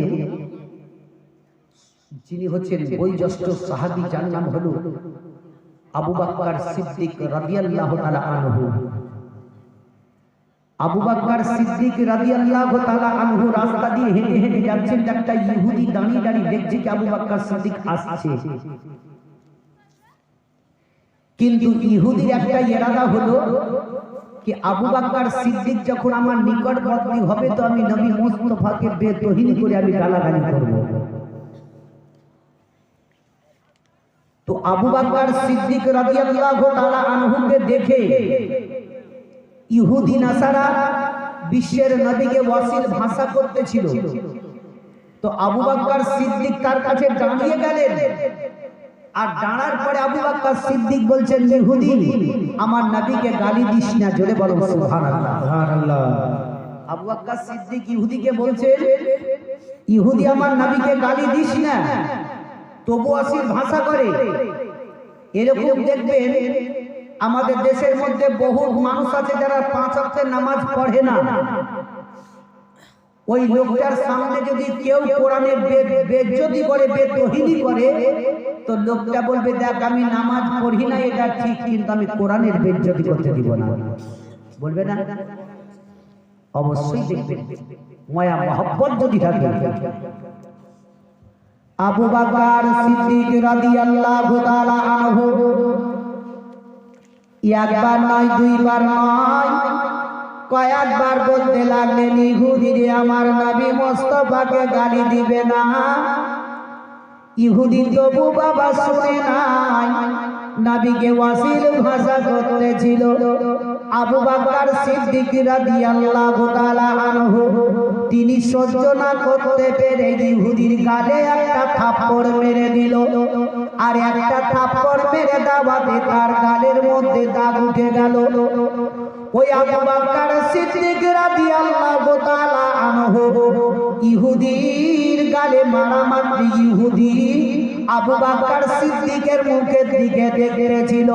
গিয়ে যিনি হচ্ছেন বৈজ্যেষ্ঠ সাহাবি, যার নাম হলো আবু বাক্কার সিদ্দিক রাদিয়াল্লাহু আনহু। আবু বাক্কার সিদ্দিক রাদিয়াল্লাহু আনহু রাস্তা দিয়ে হেঁটে হেঁটে যাচ্ছেন একটা ইহুদি দাঁড়িয়ে দাঁড়িয়ে দেখছে কি আবু বাক্কার সিদ্দিক আসছে। কিন্তু ইহুদির একটা ইরাদা হলো কি আবু বাক্কার সিদ্দিক যখন আমার নিকটবর্তী হবে তো আমি নবী মুস্তফাকে বেতহিন করে আমি গালাগালি করব। তো আবু বাক্কার সিদ্দিক রাদিয়াল্লাহু তাআলা আনহুকে দেখে ইহুদি নাসারা বিশ্বের নবীকে ওয়াসিল ভাষা করতেছিল। তো আবু বাক্কার সিদ্দিক তার কাছে দাঁড়িয়ে গেলেন। আর দাঁড়ার পরে আবু বাক্কার সিদ্দিক বলছেন ইহুদি আমার নবীকে গালি দিস না জোরে বলো সুবহানাল্লাহ। সুবহানাল্লাহ। আবু বাক্কার সিদ্দিক ইহুদিকে বলছেন ইহুদি আমার নবীকে গালি দিস না তবু আসির ভাষা করে। এরকম দেখবেন আমাদের দেশের মধ্যে বহু মানুষ আছে যারা পাঁচ অক্টের নামাজ পড়ে না। ওই লোকটার সামনে যদি কেউ কোরআনের বেজ্জতি করে বেতহিনি করে, তো লোকটা বলবে, দেখ, আমি নামাজ পড়ি না, এটা ঠিক, কিন্তু আমি কোরআনের বেজ্জতি করতে দিব না। বলবে না? অবশ্যই দেখবেন মায়া, মহব্বত যদি থাকে। আবু বাকার সিদ্দিক রাদিয়াল্লাহু তাআলা আনহু। একবার নয়, দুইবার নয়। কয়েকবার বলতে লাগলেন ইহুদি রে, আমার নবী মোস্তফাকে গালি দিবে না। ইহুদি তবু বাবা শুনে নাই, নবীকে ওয়াসিল ভাষা করতেছিল আবু বাকর সিদ্দিক রাদিয়াল্লাহু তাআলা আনহু, তিনি সহ্য না করতে পেরে ইহুদির গালে একটা থাপ্পড় মেরে দিল। আর একটা থাপ্পড় মেরে দাওয়াতে তার গালের মধ্যে দাগ উঠে গেল। ওই আবু বাকর সিদ্দিক রাদিয়াল্লাহু তাআলা আনহু। ইহুদির গালে মারা মাত্র ইহুদি আবু বাকর সিদ্দিকের মুখের দিকে দেখতেছিল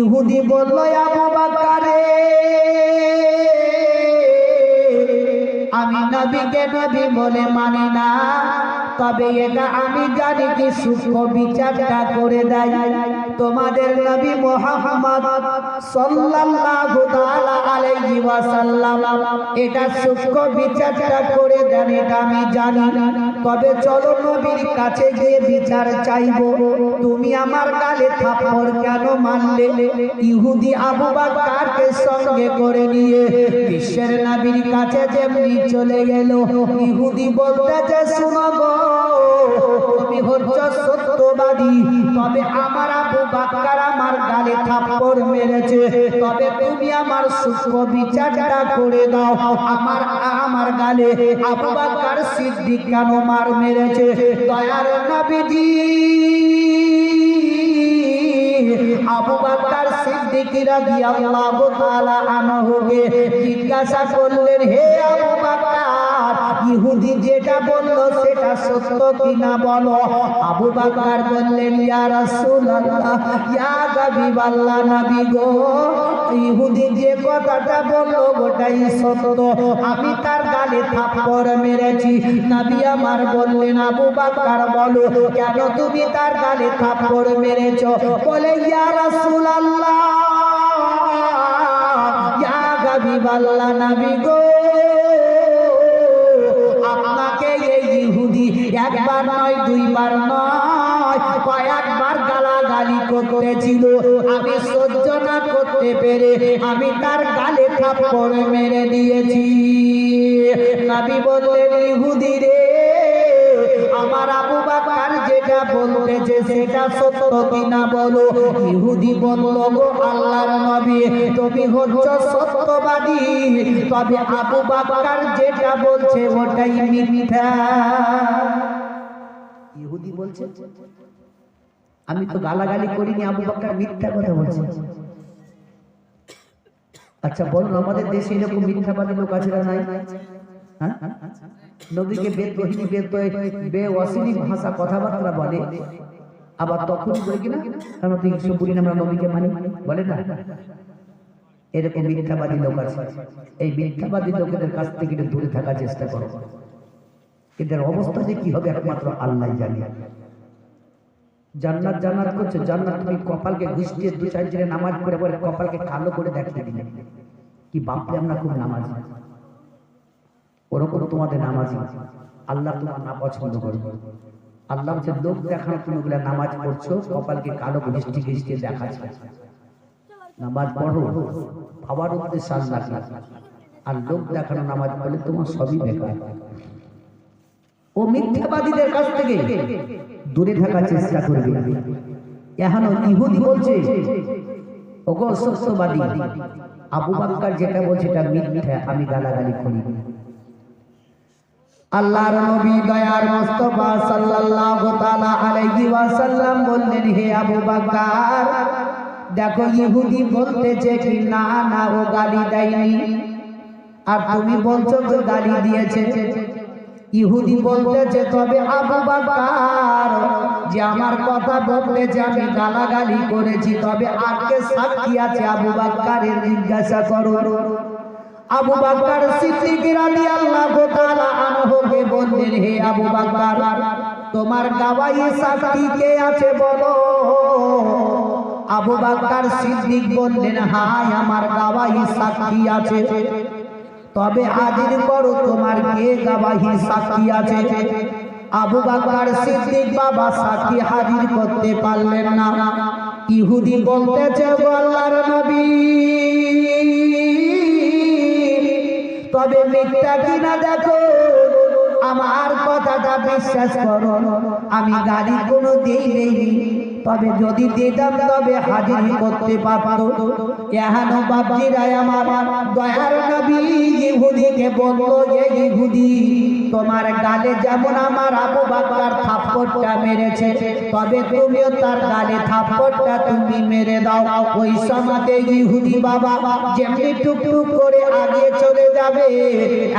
ইহুদি বলল আবু বাকরে আমি নবীকে নবী বলে মানি না, তবে এটা আমি জানি কি সূক্ষ্ম বিচারটা করে দেয়। তোমাদের নবী মোহাম্মদ সাল্লাল্লাহু তাআলা আলাইহি ওয়াসাল্লাম। এটা সূক্ষ্ম বিচারটা করে দেন, এটা আমি জানি। তবে চলো নবীর কাছে গিয়ে বিচার চাইব। তুমি আমার গালে থাপ্পড় কেন মারলে? ইহুদি আবু বাকরকে সঙ্গে করে নিয়ে বিশ্বের নবীর কাছে যেমনি চলে গেল, ইহুদি বলতে যে, শুনো গো তুমি হচ্ছ সত্যবাদী। তবে আমার আবু বাক্কার আমার গালে মেরেছে। তবে তুমি আমার বিচারটা করে দাও। আমার আমার গালে আবু বাক্কার সিদ্দিক কেন মার মেরেছে? দয়ার নবীজি। আবু বাক্কার সিদ্দিক রাদিয়াল্লাহু তাআলা জিজ্ঞাসা করলেন, হে আবু বাক্কার ইহুদি যেটা বলল সেটা সত্য কিনা বলো? আবু বাক্কার বললেন, ইয়া রাসূলুল্লাহ, ইয়া হাবিবাল্লাহ নবী গো, ইহুদি যে কথাটা বলল ওটাই সত্য। আমি তার গালে থাপ্পড় মেরেছি। নবী আমার বললেন, আবু বাক্কার, বলো, কেন তুমি তার গালে থাপ্পড় মেরেছো? বলে, ইয়া রাসূলুল্লাহ, ইয়া হাবিবাল্লাহ নবী গো দুইবার নয়, কয়েকবার গালাগালি করতেছিল। আমি সহ্য না করতে পেরে আমি তার গালে থাপ্পড় মেরে দিয়েছি। নবী বললেন, ইহুদি রে, আমার আবু বাকর যেটা বলতেছে সেটা সত্য কিনা বলো? ইহুদি বলল, গো আল্লাহর নবী, তুমি হচ্ছ সত্যবাদী। তবে আবু বাকর যেটা বলছে ওটাই মিথ্যা। ইহুদি বলছে, আমি তো গালাগালি করিনি, আবু বাকর মিথ্যা কথা বলছে। আচ্ছা বলুন, আমাদের দেশে এরকম মিথ্যাবাদী লোক আছে নাই? হ্যাঁ? নবীকে বেদ বেদ বে অশ্লীল ভাষা কথাবার্তা বলে, আবার তখন বলে কিনা? আমরা তো ইসব বলি না আমরা নবীকে মানি, বলে না? এরকম মিথ্যাবাদী লোক আছে। এই মিথ্যাবাদী লোকেদের কাছ থেকে দূরে থাকার চেষ্টা করো। এদের অবস্থা যে কি হবে একমাত্র আল্লাহ জানে। জান্নাত জান্নাত করছে, জান্নাত তুমি কপালকে ঘুষটিয়ে দু চার দিনে নামাজ পড়ে পরে কপালকে কালো করে দেখিয়ে দিলে। কি বাপরে আমরা খুব নামাজ। ওরকম তোমাদের নামাজি। আল্লাহ তোমার না পছন্দ করবে আল্লাহ হচ্ছে লোক দেখানো তুমি ওগুলা নামাজ পড়ছো, কপালকে কালো ঘুষটি ঘুষটিয়ে দেখাচ্ছে। নামাজ পড়ো বাবার উদ্দেশ্যে আল্লাহ আর লোক দেখানো নামাজ পড়লে তোমার সবই বেকার। ও মিথ্যাবাদীদের কাছ থেকে দূরে থাকার চেষ্টা করবে। এখনও ইহুদি বলছে, ওগো সত্যবাদী, আবু বাক্কার যেটা বলছে এটা মিথ্যা, আমি গালাগালি করি আল্লাহর নবী দয়ার মুস্তাফা সাল্লাল্লাহু তাআলা আলাইহি ওয়াসাল্লাম বললেন, হে আবু বাক্কার, দেখো ইহুদি বলতেছে কি, না না, ও গালি দেয়নি। আর তুমি বলছো তো গালি দিয়েছে। ইহুদি বলতেছে, তবে আবু বাক্কার যে আমার কথা বলতেছে, আমি গালাগালি করেছি। তবে আজকে সাক্ষী আছে আবু বাক্কারের জিজ্ঞাসা করো? আবু বাক্কার সিদ্দিক রাদিয়াল্লাহু তাআলা আনহুকে বললেন, হে আবু বাক্কার তোমার গাওয়াই সাক্ষী কে আছে বলো? আবু বাক্কার সিদ্দিক বললেন, হায়, আমার গাওয়াই সাক্ষী আছে। তবে হাজির করো তোমার কে গাওয়াহি সাক্ষী আছে? আবু বাক্কার সিদ্দিক বাবা সাক্ষী হাজির করতে পারলেন না। ইহুদি বলতেছে আল্লাহর নবী, তবে মিথ্যা কিনা দেখো? আমার কথাটা বিশ্বাস করো। আমি গাড়ি কোনো দিই নেই তবে যদি দিতাম তবে হাজির করতে পারতো। এহানো বাপজিরাই আমার দয়ার নবী, ইহুদিকে বলল যে ইহুদি, তোমার গালে যেমন আমার আবু বাক্কার থাপ্পড়টা মেরেছে, তবে তুমিও তার গালে থাপ্পড়টা তুমি মেরে দাও। ওই সমাতে ইহুদি বাবা যেমনি টুকটুক করে আগে চলে যাবে,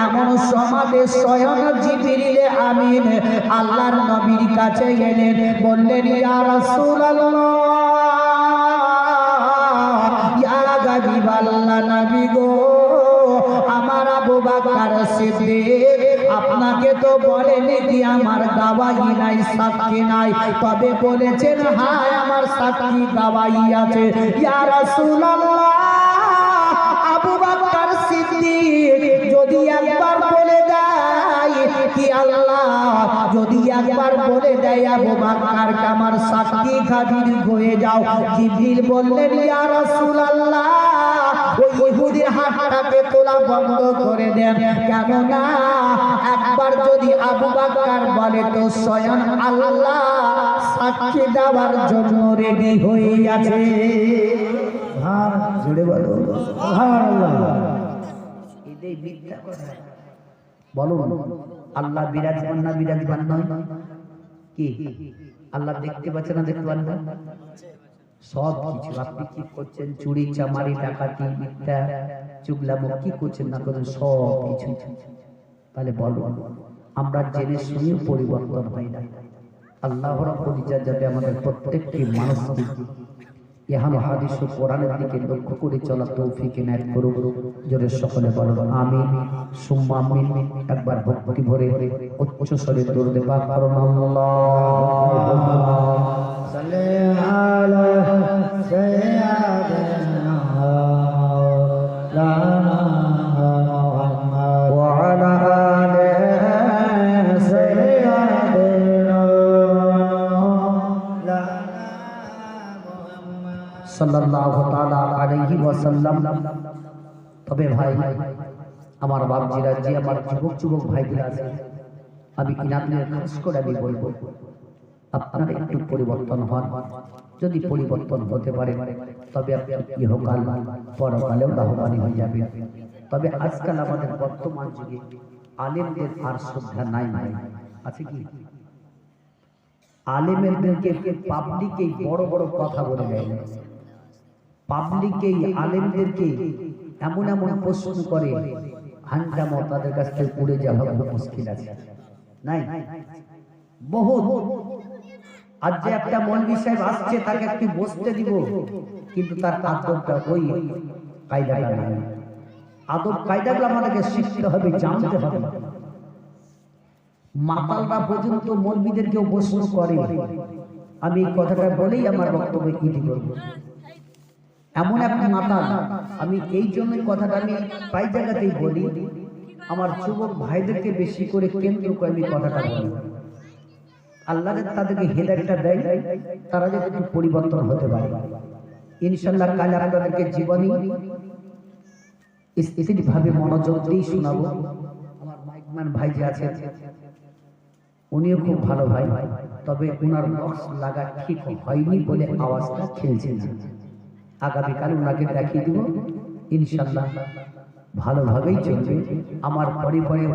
এমন সমাতে স্বয়ং জিবিরিলে আমিন আল্লাহর নবীর কাছে গেলেন বললেন, ইয়া রাসূলুল্লাহ আপনাকে তো বলেনি কি আমার গাওয়াই নাই, সাক্ষী নাই। তবে বলেছেন, হায়, আমার সাক্ষী গাওয়াই আছে। ইয়া রাসূলুল্লাহ, আবু বাকর সিদ্দিক, যদি কি আল্লাহ? যদি একবার বলে দেয় আবু বাকর আমার সাক্ষী খাবির হয়ে যাও। জিবরিল বললেন, ইয়া রাসূলুল্লাহ, ওই ইহুদির হাতটাকে তোলা বন্ধ করে দেন। কেননা, একবার যদি আবু বাকর বলে, তো স্বয়ং আল্লাহ সাক্ষী দেওয়ার জন্য রেডি হয়ে আছে হ্যাঁ জুড়ে বলো। সুবহানাল্লাহ। এটাই মিথ্যা কথা বলো আল্লাহ বিরাজমান না বিরাজমান নয়। কি? আল্লাহ দেখতে পাচ্ছে না দেখতে পান না? সব কিছু। আপনি কি করছেন? চুরি, চামারি, ডাকাতি, মিথ্যা, চুগলামো, কি করছেন না করছেন? সব কিছু। তাহলে বলো, আমরা জেনে শুনেও পরিবর্তন হয় না। আল্লাহ রাব্বুল ইজ্জত যাতে আমাদের প্রত্যেকটি মানুষকে ইহাম হাদিস ও কোরআনের দিকে লক্ষ্য করে চলা তৌফিক এনায়ত করুক। জোরে সকলে বলো আমিন। সুম্মা আমিন। একবার ভক্তি ভরে উচ্চ স্বরে দৌড়ে বা কারণ আল্লাহ। সালে আলা সাইয়্যিদানা ওয়াসাল্লাম তবে ভাই, আমার বাপজিরা যে আমার যুবক যুবক ভাইগুলো আছে, আমি ইনাদের খাস করে আমি বলব, আপনারা একটু পরিবর্তন হন। যদি পরিবর্তন হতে পারে, তবে আপনি ইহকাল পরকালেও লাভবান হয়ে যাবে। তবে আজকাল আমাদের বর্তমান যুগে আলেমদের আর শ্রদ্ধা নাই নাই আছে কি? আলেমেরদেরকে পাবলিকেই বড় বড় কথা বলে দেয়। পাবলিকেই আলেমদেরকে এমন এমন প্রশ্ন করে। হাঙ্গামা তাদের কাছ থেকে পড়ে যাওয়া খুব মুশকিল আছে। নাই? বহু আজ যে একটা মৌলবী সাহেব আসছে, তাকে একটু বসতে দিব। কিন্তু তার আদবটা ওই কায়দাটা নাই। আদব কায়দাগুলো আমাদেরকে শিখতে হবে, জানতে হবে। মাতালরা পর্যন্ত মৌলবীদেরকেও প্রশ্ন করে। আমি এই কথাটা বলেই আমার বক্তব্য ইতি করব এমন এক মাতাল আমি এই জন্যই কথাটা আমি প্রায় জায়গাতেই বলি আমার যুবক ভাইদেরকে বেশি করে কেন্দ্র করে আমি কথাটা বলি। আল্লাহ তাদেরকে হেদায়তটা দেয় তারা যাতে একটু পরিবর্তন হতে পারে। ইনশাল্লাহ কাল আপনাদেরকে জীবনী স্থির ভাবে মনোযোগ দিয়েই শোনাবো। আমার মাইকম্যান ভাই যে আছে উনিও খুব ভালো ভাই তবে ওনার বক্স লাগা ঠিক হয়নি বলে আওয়াজটা খেলছে না। আগামীকাল ওনাকে দেখিয়ে দিব। ইনশাল্লাহ ভালোভাবেই চলবে। আমার পরে পরে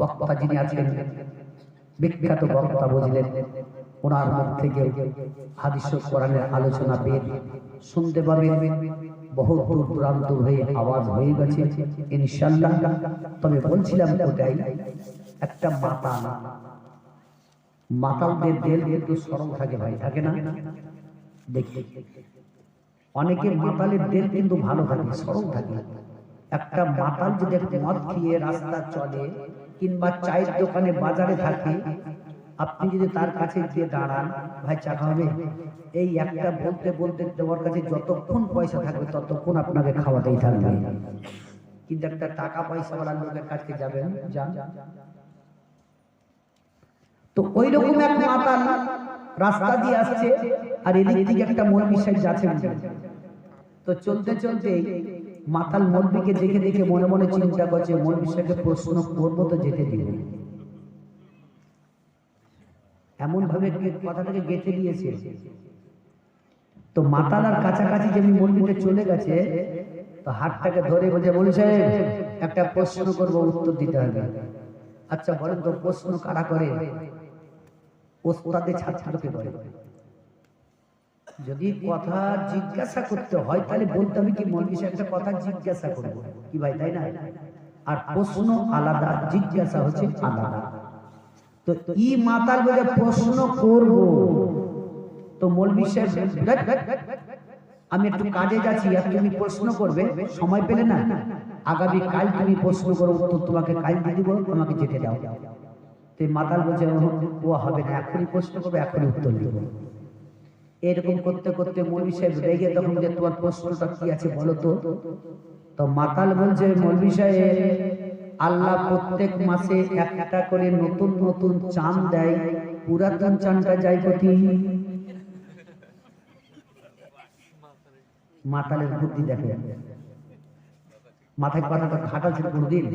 বক্তা যিনি আছেন, বিখ্যাত বক্তা বুঝলেন, ওনার মুখ থেকে হাদিস কোরআনের আলোচনা পেয়ে শুনতে পাবেন। বহু দূর দূরান্ত হয়ে আওয়াজ হয়ে গেছে। ইনশাল্লাহ তবে বলছিলাম ওটাই, একটা মাতা মাতালদের দেল কিন্তু সরল থাকে ভাই, থাকে না? দেখি। অনেকে মাতালের দেল কিন্তু ভালো থাকে, সরল থাকে। একটা মাতাল যদি মদ খেয়ে রাস্তা চলে কিংবা চায়ের দোকানে বাজারে থাকে, আপনি যদি তার কাছে গিয়ে দাঁড়ান, ভাই, চা খাওয়াবে এই একটা বলতে বলতে তোমার কাছে যতক্ষণ পয়সা থাকবে, ততক্ষণ আপনাকে খাওয়াতেই থাকবে। কিন্তু একটা টাকা পয়সা ওয়ালা লোকের কাছে যাবেন, যান। তো ওই রকম এক মাতাল রাস্তা দিয়ে আসছে, আর এদিক থেকে একটা মন বিশ্বাস যাচ্ছে। তো চলতে চলতে মাতাল মৌলবীকে দেখে দেখে মনে মনে চিন্তা করছে মৌলবী সাহেবকে প্রশ্ন করব তো যেতে দিবে। এমন ভাবে কথাটাকে গেঁথে দিয়েছে। তো মাতালার কাছাকাছি যেমনি মন্দিরে চলে গেছে, তো হাতটাকে ধরে বলছে বলি সাহেব, একটা প্রশ্ন করব, উত্তর দিতে হবে। আচ্ছা বলেন তো, প্রশ্ন কারা করে? ওস্তাদে ছাত্রকে করে যদি কথা জিজ্ঞাসা করতে হয় তাহলে বলতে হবে কি মৌলবী সাহেব একটা কথা জিজ্ঞাসা করব। কি ভাই তাই না? আর প্রশ্ন আলাদা জিজ্ঞাসা হচ্ছে আলাদা। তো ই মাতাল বলে প্রশ্ন করব। তো মৌলবী সাহেব আমি একটু কাজে যাচ্ছি আর তুমি প্রশ্ন করবে সময় পেলে না? আগামী কাল তুমি প্রশ্ন করো উত্তর তোমাকে কাল দিয়ে দিব আমাকে যেতে দাও। তো মাতাল বলছে "ও, ও হবে না এখনই প্রশ্ন করবে এখনই উত্তর দিব। এরকম করতে করতে মৌলবী সাহেব রেগে তখন যে তোমার প্রশ্নটা কি আছে বলো তো? তো মাতাল বলছে মৌলবী সাহেব, আল্লাহ প্রত্যেক মাসে একটা করে নতুন নতুন চাঁদ দেয়, পুরাতন চাঁদটা যায় কোথায়? মাতালের বুদ্ধি দেখে। মাথায় কথাটা খাটাল ছিল কোনদিন?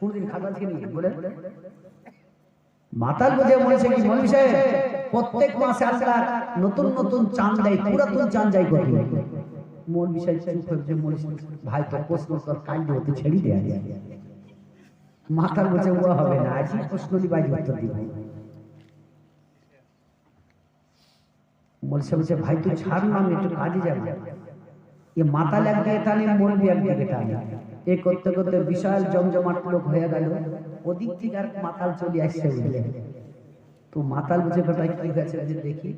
কোনদিন খাটাল ছিল? বলে? মাতাল বুঝে বলেছে কি মৌলবী সাহেব? প্রত্যেক মাসে আল্লাহ নতুন নতুন চাঁদ দেয়, পুরাতন চাঁদ যায় কোথায় মৌলবী সাহেব চুপ হয়ে মৌলবী ভাই তো প্রশ্ন তোর কান্ড হতে ছেড়ে দেয়া যায়। মাতাল বলছে ও হবে না, আজই প্রশ্ন দিবাই উত্তর দিব বলছে বলছে, ভাই তুই ছাড় না, আমি একটু কাজে যাব। এ মাতাল একদিকে টানে মৌলবি একদিকে টানে। এ করতে করতে বিশাল জমজমাট লোক হয়ে গেল। ওদিক থেকে আর মাতাল চলে আসছে বুঝলে তো মাতাল বুঝে বেটা কি হয়েছে যে দেখি।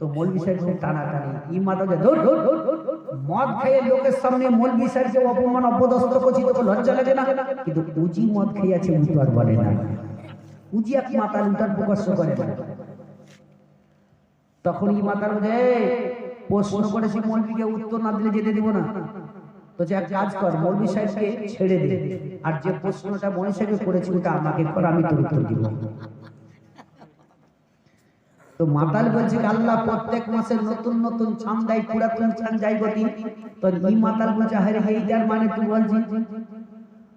তো মৌলবি সাহেব টানা টানি ই মাতাল যে দৌড় দৌড়, দৌড়। মদ খেয়ে লোকের সামনে মৌলবি সাহেবকে অপমান অপদস্থ করছি তোকে লজ্জা লাগে না। কিন্তু উজি মদ খেয়ে আছে উঠু আর বলে না। উজি এক মাতাল উঠার প্রকাশ্য করে না। তখন ই মধ্যে "এই, প্রশ্ন করেছি মৌলবীকে উত্তর না দিলে যেতে দিব না। তো কাজ কর মৌলবী সাহেবকে ছেড়ে দে। আর যে প্রশ্নটা মৌলী করেছি ওটা আমাকে কর, আমি তোর উত্তর দিব। তো মাতাল বলছে, আল্লাহ, প্রত্যেক মাসে নতুন নতুন চাঁদ দেয় পুরাতন চাঁদ যাই গতি তো ই মাতাল বলছে মানে তুই বলছি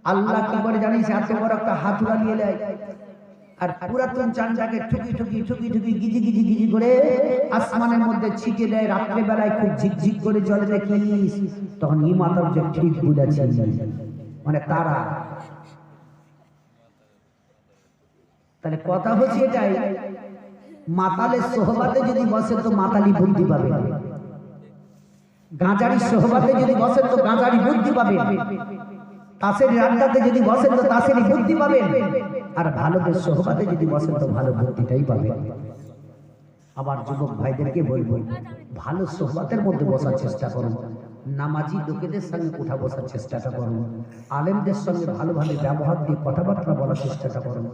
আল্লাহ কি করে জানিস, এত বড় একটা হাতুড়া নিয়ে নেয় আর পুরাতন চাঁদটাকে ঠুকি ঠুকি ঠুকি ঠুকি গিজি গিজি গিজি করে আসমানের মধ্যে ছিটে দেয়। রাত্রে বেলায় খুব ঝিকঝিক করে জলে দেখিস তখন ই মাতার যে ঠিক বুঝেছে। মানে তারা। তাহলে কথা হচ্ছে এটাই, মাতালের সোহবাতে যদি বসে তো মাতালি বুদ্ধি পাবে। গাঁজারি সোহবাতে যদি বসেন তো গাঁজারি বুদ্ধি পাবে। তাসের আড্ডাতে যদি বসেন তো তাসেরই বুদ্ধি পাবেন আর ভালোদের সহবাদে যদি বসেন তো ভালো বুদ্ধিটাই পাবেন আবার যুবক ভাইদেরকে বলব, ভালো সোহবাতের মধ্যে বসার চেষ্টা করুন। নামাজি লোকেদের সঙ্গে কোথা বসার চেষ্টাটা করুন। আলেমদের সঙ্গে ভালো ভালো ব্যবহার দিয়ে কথাবার্তা বলার চেষ্টাটা করুন।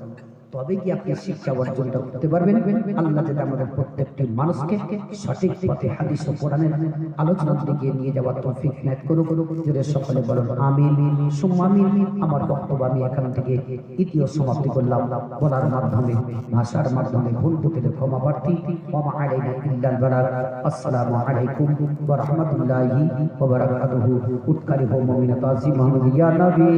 তবে কি আপনি শিক্ষা অর্জনটা করতে পারবেন? আল্লাহ যাতে আমাদের প্রত্যেকটি মানুষকে সঠিক পথে হাদিস ও কোরআনের আলোচনার দিকে নিয়ে যাওয়ার তৌফিক নাত করুক। যদি সকলে বলেন, আমিন। সুম্মা আমিন। আমার বক্তব্য আমি এখান থেকে দ্বিতীয় সমাপ্তি করলাম। বলার মাধ্যমে, ভাষার মাধ্যমে ভুল বুঝলে ক্ষমা প্রার্থী ওমা আলাইনা ইল্লাল বালাগ। আসসালামু আলাইকুম ওয়া রাহমাতুল্লাহি ওয়া বারাকাতুহু। উৎকারি হো মুমিনাত আজিম ইয়া নবী।